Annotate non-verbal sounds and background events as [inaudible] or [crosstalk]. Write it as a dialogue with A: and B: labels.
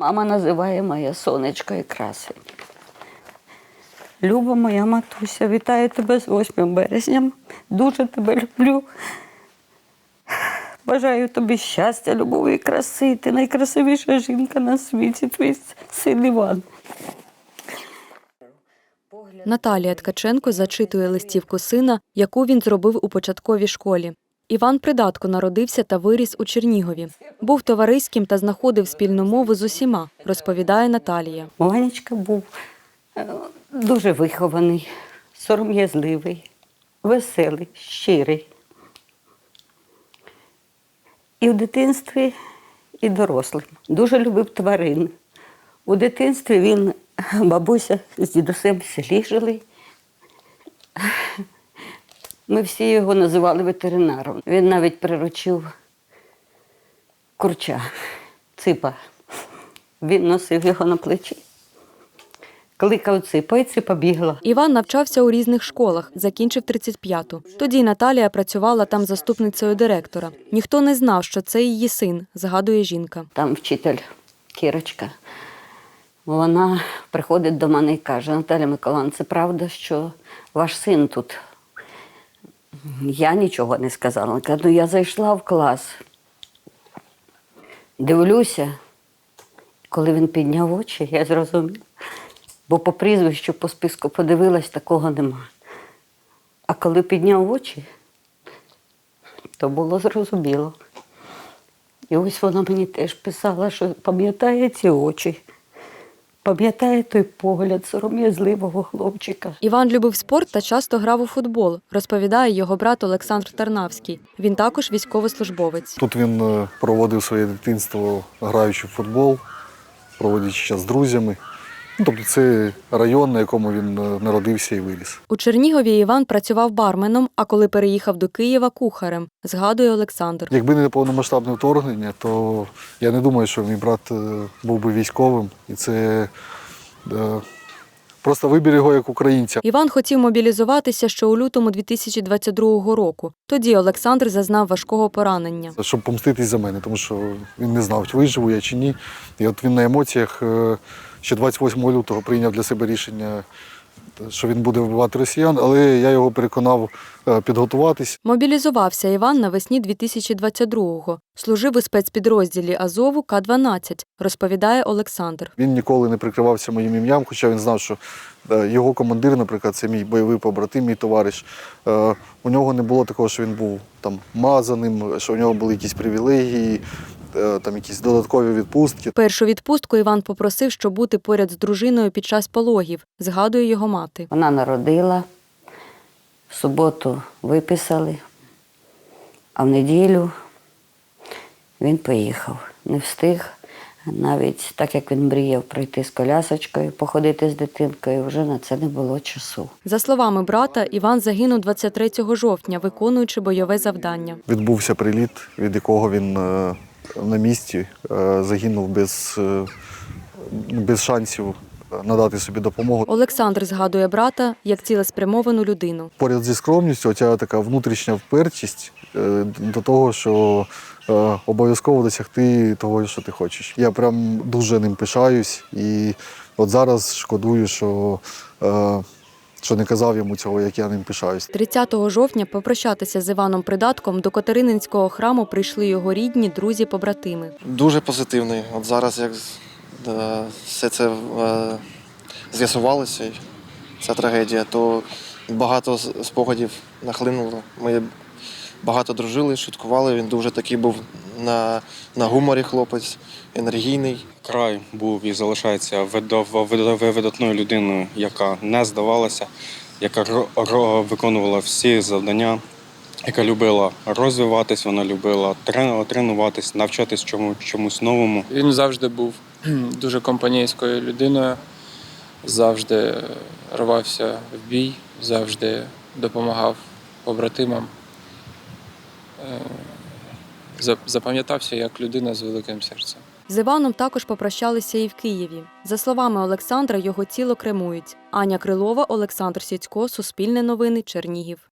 A: Мама називає моє сонечко і красень. Люба моя матуся, вітаю тебе з 8 березня. Дуже тебе люблю. Бажаю тобі щастя, любові і краси. Ти найкрасивіша жінка на світі, твій син Іван.
B: Наталія Ткаченко зачитує листівку сина, яку він зробив у початковій школі. Іван Придатко народився та виріс у Чернігові. Був товариським та знаходив спільну мову з усіма, розповідає Наталія.
A: Ванечка був е, дуже вихований, сором'язливий, веселий, щирий. І в дитинстві, і дорослим. Дуже любив тварин. У дитинстві він, бабуся з дідусем в селі жили. Ми всі його називали ветеринаром. Він навіть приручив курча, ципа. Він носив його на плечі. Кликав ципа, і ципа бігла.
B: Іван навчався у різних школах, закінчив 35-ту. Тоді Наталія працювала там заступницею директора. Ніхто не знав, що це її син, згадує жінка.
A: Там вчитель Кірочка. Вона приходить до мене і каже: Наталя Миколаївна, це правда, що ваш син тут. Я нічого не сказала. Ну я зайшла в клас. Дивлюся, коли він підняв очі, я зрозуміла. Бо по прізвищу, по списку подивилась, такого нема. А коли підняв очі, то було зрозуміло. І ось вона мені теж писала, що пам'ятає ці очі, пам'ятає той погляд сором'язливого хлопчика.
B: Іван любив спорт та часто грав у футбол, розповідає його брат Олександр Тарнавський. Він також військовослужбовець.
C: Тут він е, проводив своє дитинство, граючи в футбол, проводячи час з друзями. Ну, тобто це район, на якому він е, народився і виріс.
B: У Чернігові Іван працював барменом, а коли переїхав до Києва кухарем, згадує Олександр.
C: Якби не повномасштабне вторгнення, то я не думаю, що мій брат е, був би військовим. І це е, просто вибір його як українця.
B: Іван хотів мобілізуватися ще у лютому 2022 року. Тоді Олександр зазнав важкого поранення.
C: Щоб помститись за мене, тому що він не знав, чи виживу я чи ні. І от він на емоціях е, ще 28 лютого прийняв для себе рішення, що він буде вбивати росіян, але я його переконав е, підготуватись.
B: Мобілізувався Іван навесні 2022-го. Служив у спецпідрозділі Азову К-12, розповідає Олександр.
C: Він ніколи не прикривався моїм ім'ям, хоча він знав, що е, його командир, наприклад, це мій бойовий побратим, мій товариш. Е, У нього не було такого, що він був там мазаним, що у нього були якісь привілегії, там якісь додаткові відпустки.
B: Першу відпустку Іван попросив, щоб бути поряд з дружиною під час пологів, згадує його мати.
A: Вона народила, в суботу виписали, а в неділю він поїхав. Не встиг. Навіть так як він мріяв пройти з колясочкою, походити з дитинкою, вже на це не було часу.
B: За словами брата, Іван загинув 23 жовтня, виконуючи бойове завдання.
C: Відбувся приліт, від якого він е, на місці е, загинув без, е, без шансів надати собі допомогу.
B: Олександр згадує брата як цілеспрямовану людину.
C: Поряд зі скромністю, оця така внутрішня впертість е, до того, що обов'язково досягти того, що ти хочеш. Я прям дуже ним пишаюсь і от зараз шкодую, що, що не казав йому цього, як я ним пишаюсь.
B: 30 жовтня попрощатися з Іваном Придатком до Катерининського храму прийшли його рідні, друзі, побратими.
D: Дуже позитивний. От зараз як все це е, з'ясувалося, ця трагедія, то багато спогадів нахлинуло. Ми багато дружили, шуткували. Він дуже такий був на, на гуморі хлопець, енергійний.
E: Край був і залишається видатною людиною, яка не здавалася, яка виконувала всі завдання, яка любила розвиватись, вона любила трен- тренуватись, навчатись чому, чомусь новому.
F: Він завжди був [clears throat] дуже компанійською людиною, завжди рвався в бій, завжди допомагав побратимам. Е, за- Запам'ятався як людина з великим серцем.
B: З Іваном також попрощалися і в Києві. За словами Олександра, його тіло кремують. Аня Крилова, Олександр Сіцько, Суспільне новини, Чернігів.